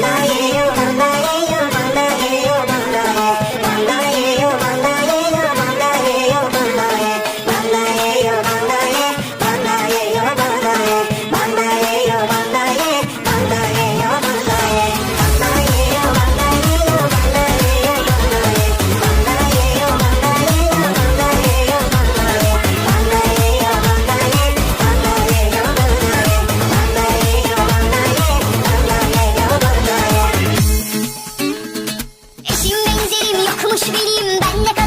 lying. Olmuş biriyim ben de